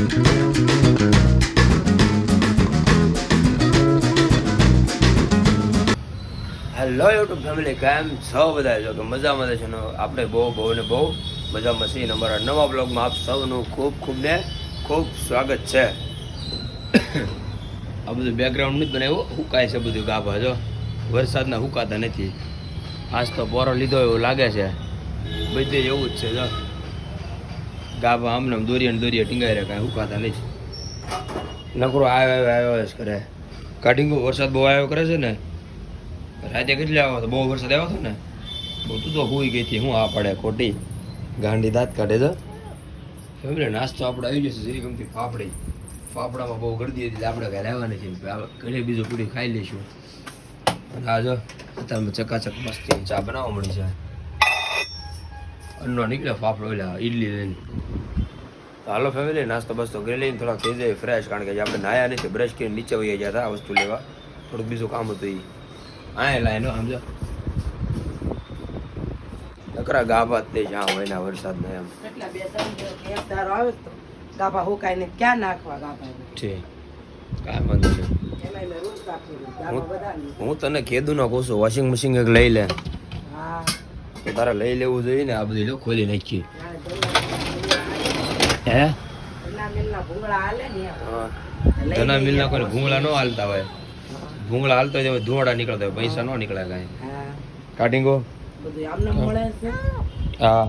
Hello YouTube family કેમ સૌ બધા? જો કે મજામાં છે આપણે બહુ બહુ ને બહુ મજામાં છીએ. અમારા નવા બ્લોગમાં આપ સૌનું ખૂબ ખૂબ ને ખૂબ સ્વાગત છે. આ બધું બેકગ્રાઉન્ડ નથી બનાવ્યું. હુકાય છે બધું ગાભા, જો. વરસાદના હુકાતા નથી. આજ તો પોરો લીધો એવું લાગે છે. બધે એવું જ છે, જો. ગાભા આમને આમ દોરીએ ને દોરીએ ટીંગાઈ રહ્યા કાંઈ ઉકાતા નહીં. નકરો આવ્યો આવ્યો આવ્યો જ કરે. કાઢીંગો વરસાદ બહુ આવ્યો કરે છે ને, રાતે કેટલી આવ્યો હતો બહુ વરસાદ આવ્યો હતો ને, બહુ તું તો હોઈ ગઈ હતી, હું આ પડે ખોટી. ગાંડી દાંત કાઢે તો ફેમિલી નાસ્તો આપણે આવી જશે જરી ગમતી ફાફડી. ફાફડામાં બહુ ગરદી હતી આપણે કાંઈ આવવાની છે. ઘરે બીજું પૂરી ખાઈ લઈશું. આ જો, અત્યારે ચકાચક મસ્તી ચા બનાવવા મળી છે. અન્નો નીકળે ફાફડો ઓલા ઈડલી લઈને. તો હાલો ફેમિલી નાસ્તો બસ્તો કરી લઈને થોડાક થઈ જાય ફ્રેશ કારણ કે જે આપણે નાયા નથી બ્રશ કરીને નીચે વહી ગયા હતા આ વસ્તુ લેવા. થોડુંક બીજું કામ હતું એ આ લાઈનો સમજો નકરા ગાભા તે જ્યાં હોય ના વરસાદ ને એમ. એટલા બે ત્રણ ધારો આવે તો ગાભા હુકાઈને ક્યાં નાખવા ગાભા. હું તને કીધું ના કહું છું વોશિંગ મશીન એક લઈ લે. તો તારે લઈ લેવું જોઈએ ને આ બધી લો ખોલી નાખી. હે? ધના મિલના કોઈ ભૂંગળા ન હાલતા હોય. ભૂંગળા હાલતો હોય ધોળા નીકળતા હોય પૈસા ન નીકળે કાંઈ. આમને છે? હા.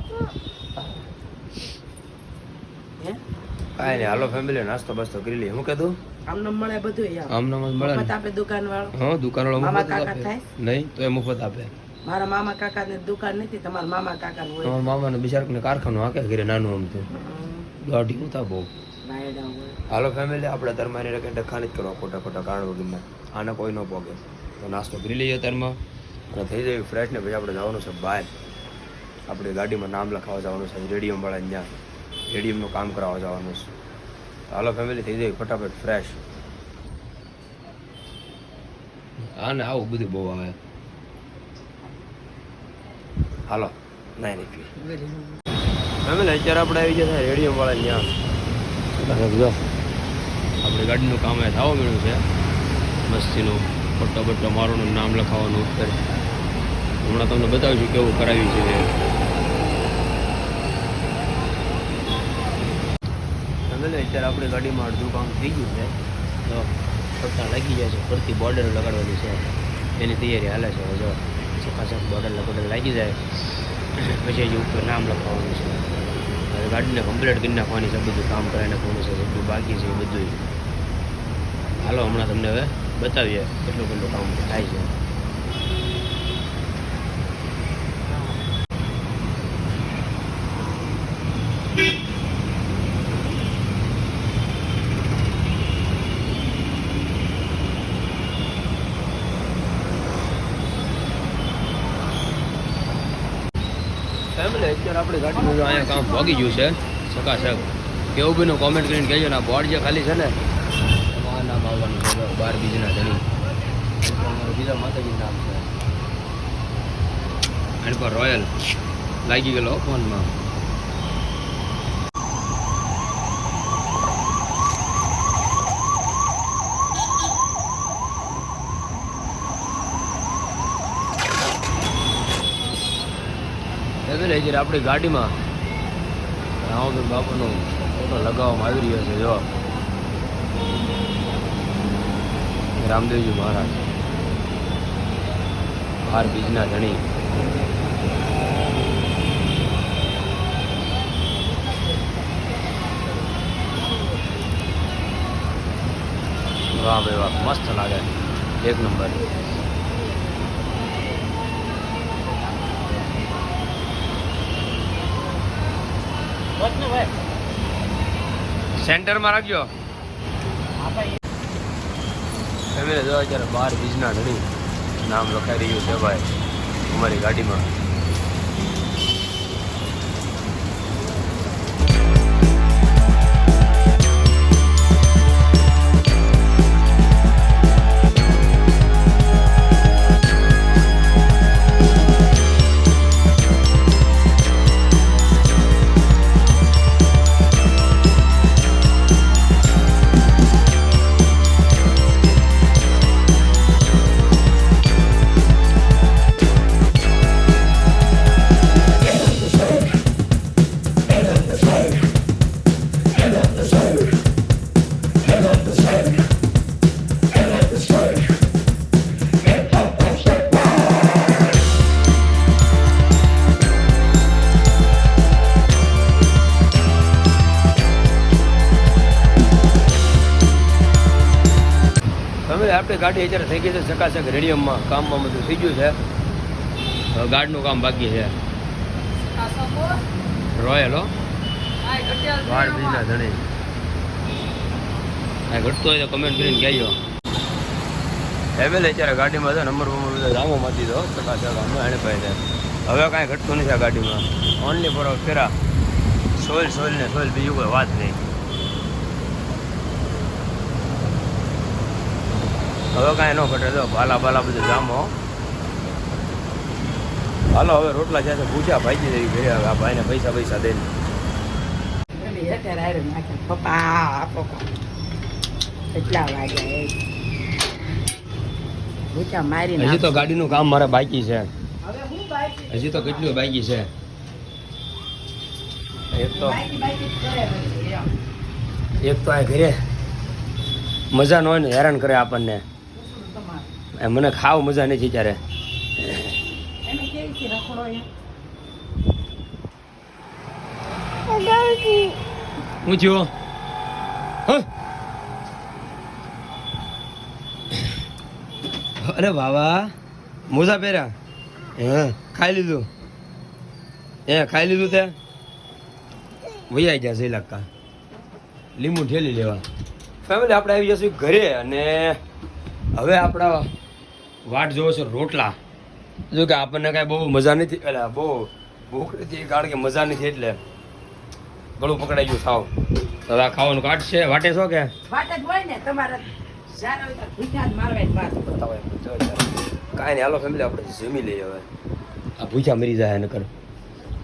કાંઈ નહીં હાલો ફેમિલી નાસ્તો બાસ્તો કરી લઈએ. હું કીધું આમને મળે બધું એમ. આમ નામ જ મળે દુકાન વાળો હા દુકાનવાળો વાળો મફત આપે. નહીં તો એ મફત આપે. મારા મામા કાકા ને દુકાન નથી તમારા મામા કાકા હોય. તમારા મામાને બિચારકને કારખાનું હાકે ઘરે નાનું આમ તો. ગાડી ઉતા બહુ. હાલો ફેમિલી આપણે ધર્માની રકે ખાલી જ કરવા ખોટા ખોટા કારણ વગરના આને કોઈ ન પોગે. તો નાસ્તો કરી લઈએ અત્યારમાં. અને થઈ જાય ફ્રેશ ને પછી આપણે જવાનું છે બહાર. આપણી ગાડીમાં નામ લખાવવા જવાનું છે રેડિયમ વાળા ત્યાં. રેડિયમનું કામ કરાવવા જવાનું છે. હાલો ફેમિલી થઈ જાય ફટાફટ ફ્રેશ હા ને આવું બધું બહુ આવે. હાલો નાઈ નીકળી ફેમિલી અત્યારે આપણે આવી ગયા રેડિયમ વાળા ત્યાં. જો. આપણે ગાડીનું કામ એ થવા મળ્યું છે. મસ્તીનું પટ્ટો બટ્ટો મારોનું નામ લખાવવાનું અત્યારે. હમણાં તમને બતાવીશું કેવું કરાવ્યું છે ફેમિલી અત્યારે આપણી ગાડીમાં અડધું કામ થઈ ગયું છે. તો પટ્ટા લાગી જાય છે. ફરતી બોર્ડર લગાડવાની છે. એની તૈયારી હાલે છે જો. ચકાચક બોટલ બોર્ડર લાગી જાય. પછી હજી ઉપર નામ લખાવવાનું છે. હવે ગાડીને કમ્પ્લીટ કરી નાખવાની છે બધું કામ કરાવી નાખવાનું છે, બધું બાકી છે બધું હાલો, હમણાં તમને હવે બતાવીએ કેટલું કેટલું કામ થાય છે. ફેમિલી અત્યારે આપણી ગાડીનું જો અહીંયા કામ ભાગી ગયું છે. સકાશક કેવું બીનું કોમેન્ટ કરીને કહેજો ને બોર્ડ જે ખાલી છે ને, એમાં નામ આવવાનું છે બાર બીજના ધણી. અમારું બીજા માતાજી નામ છે. પર રોયલ લાગી ગયેલો ફોનમાં. એટલે જયારે આપણી ગાડીમાં. રામભાઈ બાપુનો ફોટો લગાવવામાં આવી રહ્યો છે, જો. રામદેવજી મહારાજ. બાર બીજના ધણી. વાહ ભાઈ વાહ, મસ્ત લાગે. એક નંબર. સેન્ટરમાં રાખજો. ફેમિલી જો અત્યારે બાર બીજના ધણી. નામ લખાઈ રહ્યું છે ભાઈ, અમારી ગાડીમાં. ગાડી અત્યારે થઈ ગઈ છે ચકાચક રેડિયમમાં. કામમાં બધું થઈ ગયું છે. ગાર્ડનું કામ બાકી છે. રોયલ હો. બીજના ધણી. આ ઘટતો હોય તો કમેન્ટ કરીને કહેજો. ફેમિલી અત્યારે ગાડીમાં છે નંબર બંબર બધા રામો મારી દીધો ચકાચક, અમે એને ભાઈ હવે કાંઈ ઘટતું નથી આ ગાડીમાં. ઓનલી ફોર ફેરા. સોઇલ સોઇલ ને સોઇલ બીજું કોઈ વાત નહીં. હવે કાંઈ ન ઘટે તો ભાલા ભાલા બધું જામો. હાલો હવે રોટલા છે પૂછ્યા ભાઈ જઈ ઘરે હવે આ ભાઈને પૈસા પૈસા દઈને. પપ્પા કેટલા વાગ્યા મારી હજી તો ગાડીનું કામ મારે બાકી છે. હજી તો કેટલું બાકી છે? એક તો. એક તો આ ઘરે. મજા ન હોય ને હેરાન કરે આપણને. મને ખાવ મજા નથી ત્યારે. હું થયો? હ? અરે બાબા મોજા પહેર્યા? હે. ખાઈ લીધું? એ ખાઈ લીધું તે? વૈયા ગયા છે ઇલાકા લીંબુ ઠેલી લેવા. ફેમિલી આપણે આવી જશું ઘરે અને હવે આપણા વાટ જોવો છો રોટલા. જો કે આપણને કાંઈ બહુ મજા નથી એટલે બહુ ભૂખ નથી કારણ કે મજા નથી એટલે ગળું પકડાઈ ગયું સાવ તો આ ખાવાનું કાઢ છે વાટે છો કે? કાંઈ નહીં હાલો ફેમિલી આપણે જમી લઈએ હવે. આ ભૂજા મરી જાય નકર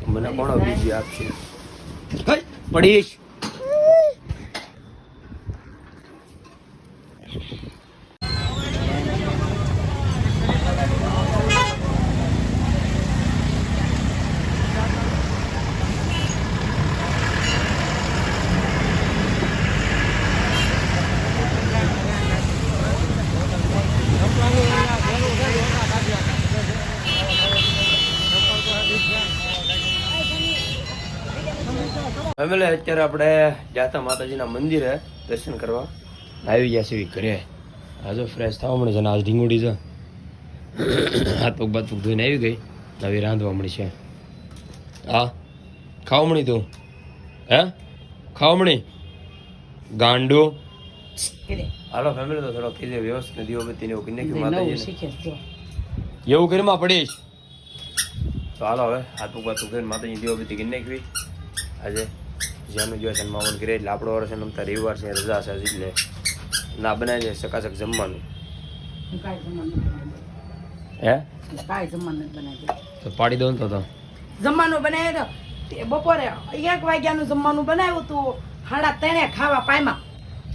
મને કોણ બીજી આપશે? પડીશ. ફેમિલી અત્યારે આપણે જાતા માતાજીના મંદિરે દર્શન કરવા. આવી ગયા છે ઘરે. આજે ફ્રેશ થવા મળે છે ને આજ ઢીંગોડી છે. હાથ પગ બાથ પગ ધોઈને આવી ગઈ. નવી રાંધવા મળી છે. હા ખાવમણી તું. હે? ખાવમણી? ગાંડો. હાલો ફેમિલી તો થોડો કીધે વ્યવસ્થિત દીવાબત્તી ને એવું કરી કે માતાજી એવું. એવું કરીમાં પડીશ? તો હાલો હવે હાથ પગ બાથ પગ ધોઈને માતાજી દીવાબત્તી કરી નાખવી. આજે જ્યાંનું છે મામન ઘરે એટલે આપણો વર્ષ નમતા રવિવાર છે રજા છે એટલે ના બનાવી છે સકાસક જમવાનું. હું? કાંઈ જમવાનું. હે હું બનાવી તો પાડી દઉં ને તો તો. જમવાનું બનાવ્યું તો તે બપોરે એક વાગ્યાનું જમવાનું બનાવ્યું તું હાડા તેણે ખાવા પાયમાં.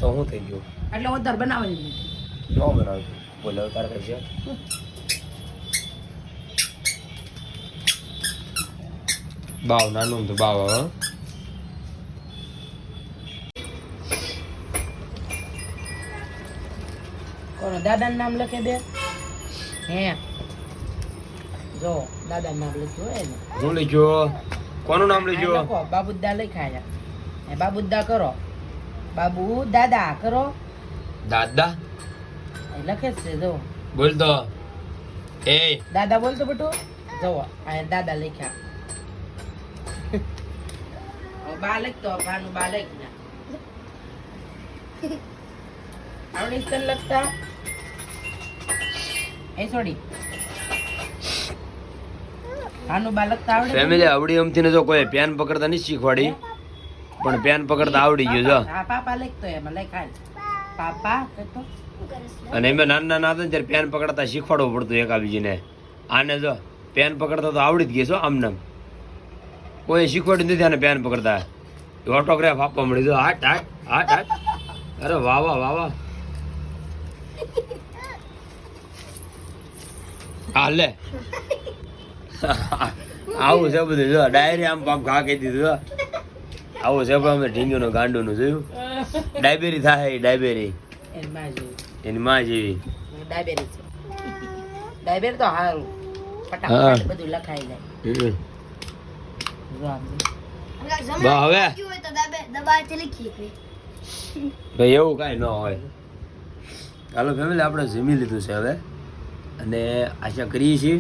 તો શું થઈ ગયું? એટલે વધારે બનાવવાની નથી. ન બનાવ્યું બોલે તારે કઈ છે? બાવ નાનું તો બાવ હવે કોનો દાદાનું નામ લખે દે હે? જો દાદાનું નામ લખ્યું હોય ને. હું લખ્યો. કોનું નામ લખ્યું લખ્યો? લખો બાબુદા લખાયા. એ બાબુદ્દા કરો. બાબુ દાદા કરો. દાદા? લખે છે જો. બોલ તો. એ. દાદા બોલતો બેટું. જો આ દાદા લખ્યા. બાલક બા લખતો બાલક ના. આવડી લખતા? એ આવડે. ફેમિલી આવડી અમથી ને જો કોઈ પેન પકડતા નહીં શીખવાડી. પણ પેન પકડતા આવડી ગયું જો. હા પાપા લખતો એમાં લખાય પાપા કહેતો અને એમાં નાના નાના હતા ત્યારે પેન પકડતા શીખવાડવું પડતું એકાબીજીને આને જો પેન પકડતા તો આવડી જ ગઈ છો આમ કોઈ શીખવાડ્યું નથી આને પેન પકડતા. ઓટોગ્રાફ આપવા મળી જો હાટ હાટ હાટ હાટ. અરે વાહ વાહ વાહ વાહ. હા લે આવું છે બધું જો ડાયરી આમ પાપ ઘા કહી દીધું આવું છે પણ અમે ઢીંગુનું ગાંડુનું જોયું. ડાયબેરી થાય ડાયબેરી. એની માં જેવી. ડાયબેરી છે. ડાયબેરી તો સારું. ફટાફટ બધું લખાઈ જાય. હવે? ભાઈ. એવું કાંઈ ન હોય. ચાલો ફેમિલી આપણે જમી લીધું છે હવે. અને આશા કરીએ છીએ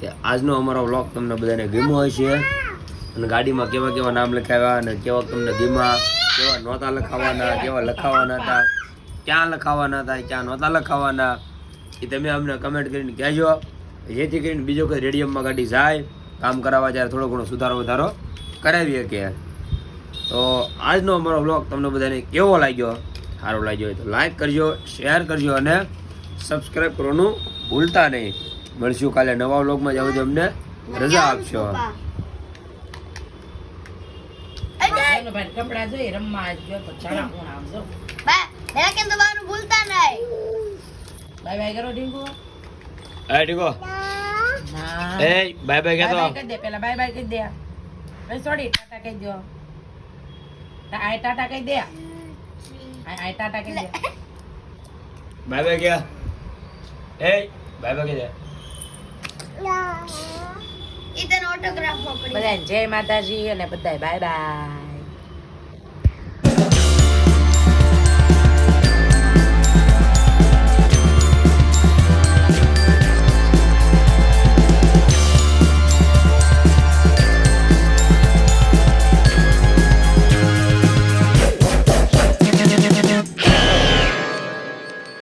કે આજનો અમારો વ્લોગ તમને બધાને ગમ્યો હશે. અને ગાડીમાં કેવા કેવા નામ લખાવ્યા અને કેવા તમને ધીમા કેવા નહોતા લખાવાના, કેવા લખાવાના હતા, ક્યાં લખાવાના હતા, ક્યાં નહોતા લખાવાના, એ તમે અમને કમેન્ટ કરીને કહેજો. જેથી કરીને બીજો કોઈ રેડિયમમાં ગાડી જાય, કામ કરાવવા જ્યારે થોડો ઘણો સુધારો વધારો કરાવી શકીએ તો આજનો અમારો બ્લોગ તમને બધાને કેવો લાગ્યો? સારો લાગ્યો હોય તો લાઈક કરજો શેર કરજો અને સબસ્ક્રાઈબ કરવાનું ભૂલતા નહીં. મળશું કાલે નવા વ્લોગમાં જાવ અમને રજા આપશો. ભાઈ કપડા જોઈ રમવા બા કેમ દબાવવાનું ભૂલતા નહીં. બાય બાય કરો ડીંગુ એ ઠીકો એ બાય બાય બાય કહેતો બાય દે પેલા બાય બાય કહી દે. ભાઈ સોરી ટાટા કહી દો. આય ટાટા કહી દે. આય આય ટાટા કહી દે. બાય બાય કે એ બાય બાય કે જાય જય માતાજી અને બધાય બાય બાય